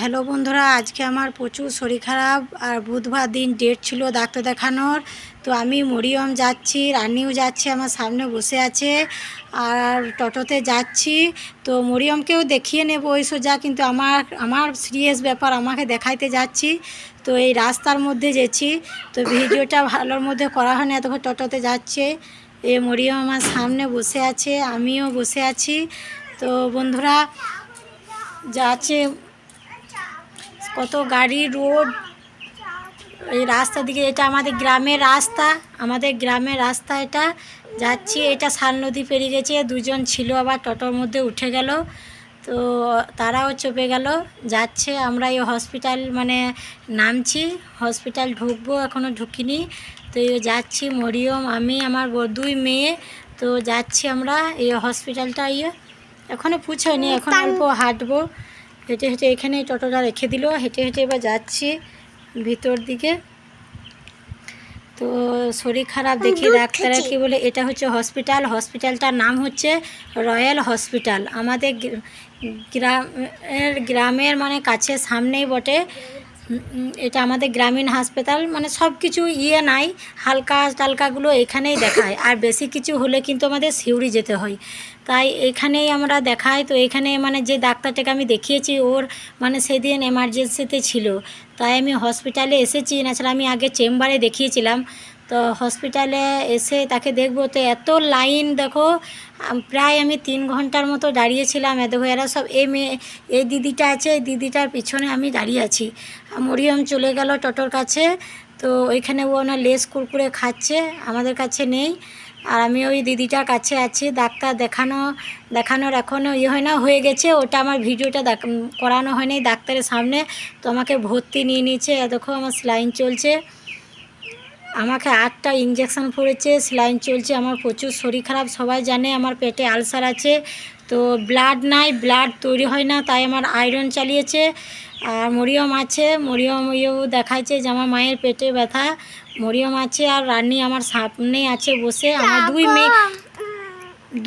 Hello বন্ধুরা, আজকে আমার প্রচুর শরীর খারাপ আর বুধবার দিন ডেট ছিল ডাক্তার দেখানোর। তো আমি মরিয়ম যাচ্ছি, রানিও যাচ্ছে আমার সামনে বসে আছে আর টোটোতে যাচ্ছি। তো মরিয়মকেও দেখিয়ে নেব, ওই সোজা কিন্তু আমার আমার সিরিয়াস ব্যাপার, আমাকে দেখাইতে যাচ্ছি। তো এই রাস্তার মধ্যে যেছি, তো ভিডিওটা ভালোর মধ্যে করা হয় না এতক্ষণ টোটোতে যাচ্ছে। এ মরিয়ম আমার সামনে বসে আছে, আমিও বসে আছি। তো বন্ধুরা, যাচ্ছে কত গাড়ি, রোড, এই রাস্তা দিকে, এটা আমাদের গ্রামের রাস্তা, আমাদের গ্রামের রাস্তা এটা। যাচ্ছি, এটা শাল নদী পেরিয়ে গেছে, দুজন ছিল আবার টোটোর মধ্যে উঠে গেল। তো তারাও চেপে গেল, যাচ্ছে, আমরা এই হসপিটাল মানে নামছি, হসপিটাল ঢুকবো এখনও ঢুকিনি। তো যাচ্ছি, মরিয়ম, আমি, আমার দুই মেয়ে, তো যাচ্ছি আমরা, এই হসপিটালটা ইয়ে এখনও পুছোয়নি এখন অল্প হাঁটবো। হেঁটে হেঁটে এখানে টোটোটা রেখে দিল। হেঁটে হেঁটে এবার যাচ্ছি ভিতর দিকে। তো শরীর খারাপ দেখি ডাক্তাররা কি বলে এটা হচ্ছে হসপিটাল। হসপিটালটার নাম হচ্ছে রয়্যাল হসপিটাল। আমাদের গ্রাম গ্রামের গ্রামের মানে কাছে সামনেই বটে। এটা আমাদের গ্রামীণ হাসপাতাল মানে সব কিছু ইয়ে নাই, হালকা টালকাগুলো এখানেই দেখায়। আর বেশি কিছু হলে কিন্তু আমাদের সিউড়ি যেতে হয়। তাই এখানেই আমরা দেখাই। তো এখানে মানে যে ডাক্তারটাকে আমি দেখিয়েছি, ওর মানে সেদিন এমার্জেন্সিতে ছিল। তাই আমি হসপিটালে এসেছি। না আমি আগে চেম্বারে দেখিয়েছিলাম। তো হসপিটালে এসে তাকে দেখব। তো এত লাইন দেখো প্রায় আমি তিন ঘণ্টার মতো দাঁড়িয়েছিলাম। এ দেখো, এরা সব, এই মেয়ে, এই দিদিটা আছে, এই দিদিটার পিছনে আমি দাঁড়িয়ে আছি। মরিয়ম চলে গেল টোটোর কাছে। তো ওইখানে ও ওনার লেস কুরকুরে খাচ্ছে, আমাদের কাছে নেই। আর আমি ওই দিদিটার কাছে আছি, ডাক্তার দেখানো, দেখানোর এখনও ইয়ে হয় না, হয়ে গেছে। ওটা আমার ভিডিওটা করানো হয়নি ডাক্তারের সামনে। তো আমাকে ভর্তি নিয়ে নিয়েছে। দেখো, আমার স্লাইন চলছে। আমাকে আটটা ইঞ্জেকশন পড়েছে স্লাইন চলছে, আমার প্রচুর শরীর খারাপ, সবাই জানে আমার পেটে আলসার আছে। তো ব্লাড নাই ব্লাড তৈরি হয় না, তাই আমার আয়রন চালিয়েছে। আর মরিয়ম আছে, মরিয়ম ইয়েও দেখাচ্ছে যে আমার মায়ের পেটে ব্যথা। মরিয়ম আছে আর রানী আমার সামনে আছে বসে। আমার দুই মেয়ে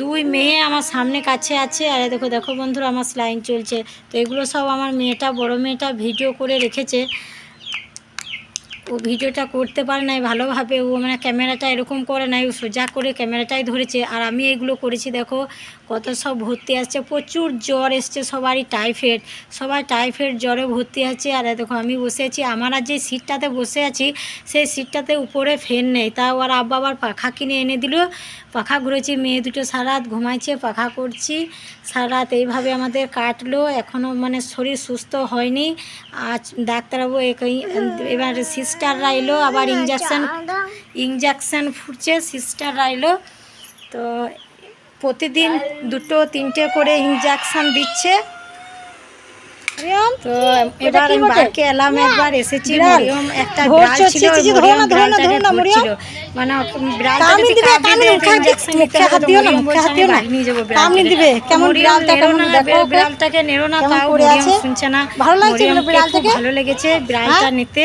দুই মেয়ে আমার সামনে কাছে আছে। আর দেখো দেখো বন্ধুরা, আমার স্লাইন চলছে। তো এগুলো সব আমার মেয়েটা, বড় মেয়েটা ভিডিও করে রেখেছে। ও ভিডিওটা করতে পারে নাই ভালোভাবে, ও মানে ক্যামেরাটা এরকম করে নাই, ও সোজা করে ক্যামেরাটাই ধরেছে। আর আমি এগুলো করেছি, দেখো, কত সব ভর্তি আসছে, প্রচুর জ্বর এসছে সবারই, টাইফয়েড, সবাই টাইফয়েড জ্বরে ভর্তি আছে। আর দেখো, আমি বসে আছি, আমার আর যে সিটটাতে বসে আছি, সেই সিটটাতে উপরে ফ্যান নেই। তাও আর আব্বা আবার পাখা কিনে এনে দিল, পাখা ঘুরেছি, মেয়ে দুটো সারা রাত ঘুমাইছে, পাখা করছি, সারা রাত এইভাবে আমাদের কাটলো এখনও মানে শরীর সুস্থ হয়নি। আজ ডাক্তারবাবু এবার সিস্টাররা এলো আবার ইঞ্জেকশন ইঞ্জেকশন ফুটছে সিস্টাররা এলো তো প্রতিদিন দুটো তিনটে করে ইঞ্জেকশন দিচ্ছে। তো এবার আমি বাড়িকে এলাম একবার এসেছি মরিয়ম একটা বিড়াল ছিল মরিয়ম বিড়ালটাকে ধরছিল। মানে বিড়ালটাকে যদি কামড়ে দেয় ইঞ্জেকশন নিতে হবে। তো মরিয়ম বলছে আমি বাড়ি নিয়ে যাব বিড়ালটাকে। কেমন মরিয়ম কেমন না দেখো তাও মরিয়ম শুনছে না। ভালো লাগছে ভালো লেগেছে বিড়ালটা নিতে।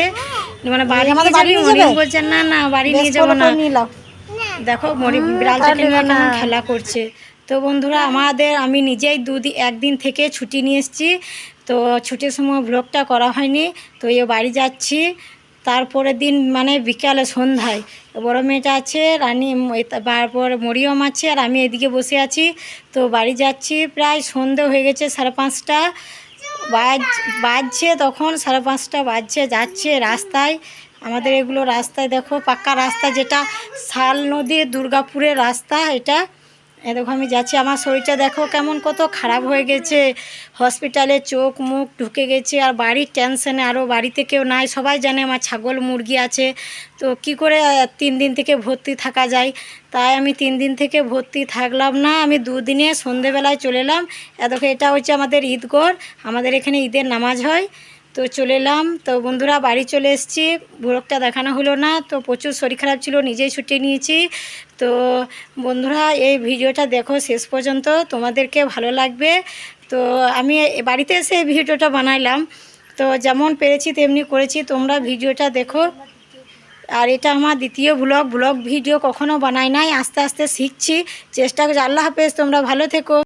মানে বাড়ি আমাদের বাড়ি নিয়ে যাবে? বলছে না না বাড়ি নিয়ে যাব না। দেখো মরি বিড়ালটাকে নিয়ে। কেমন খেলা করছে। তো বন্ধুরা আমাদের আমি নিজেই দুদিন একদিন থেকে ছুটি নিয়ে এসেছি। তো ছুটির সময় ব্লগটা করা হয়নি। তো এই বাড়ি যাচ্ছি। তারপরের দিন মানে বিকালে সন্ধ্যায় বড় মেয়েটা আছে রানী তারপর মরিয়ম আছে আর আমি এদিকে বসে আছি। তো বাড়ি যাচ্ছি প্রায় সন্ধে হয়ে গেছে সাড়ে পাঁচটা। বাজ, বাজছে তখন, সাড়ে পাঁচটা বাজছে, যাচ্ছে রাস্তায়। আমাদের এগুলো রাস্তায় দেখো, পাকা রাস্তা যেটা, শাল নদীর দুর্গাপুরের রাস্তা, এটা দেখো আমি যাচ্ছি, আমার শরীরটা দেখো কেমন কত খারাপ হয়ে গেছে। হসপিটালে চোখ মুখ ঢুকে গেছে, আর বাড়ির টেনশনে আরও বাড়িতে কেউ নাই, সবাই জানে আমার ছাগল মুরগি আছে। তো কি করে তিন দিন থেকে ভর্তি থাকা যায়? তাই আমি তিন দিন থেকে ভর্তি থাকলাম না, আমি দুদিনে সন্ধেবেলায় চলে এলাম। এ দেখো, এটা হচ্ছে আমাদের ঈদগড়, আমাদের এখানে ঈদের নামাজ হয়। তো চলে এলাম। তো বন্ধুরা, বাড়ি চলে এসেছি। ভোরকটা দেখানো হলো না, তো প্রচুর শরীর খারাপ ছিল, নিজেই ছুটি নিয়েছি। তো বন্ধুরা, এই ভিডিওটা দেখো শেষ পর্যন্ত, তোমাদেরকে ভালো লাগবে। তো আমি বাড়িতে এসে এই ভিডিওটা বানাইলাম। তো যেমন পেরেছি, তেমনি করেছি, তোমরা ভিডিওটা দেখো। আর এটা আমার দ্বিতীয় ব্লগ ব্লগ ভিডিও কখনো বানাই নাই, আস্তে আস্তে শিখছি। চেষ্টা করছি। আল্লাহ হাফেজ, তোমরা ভালো থেকো।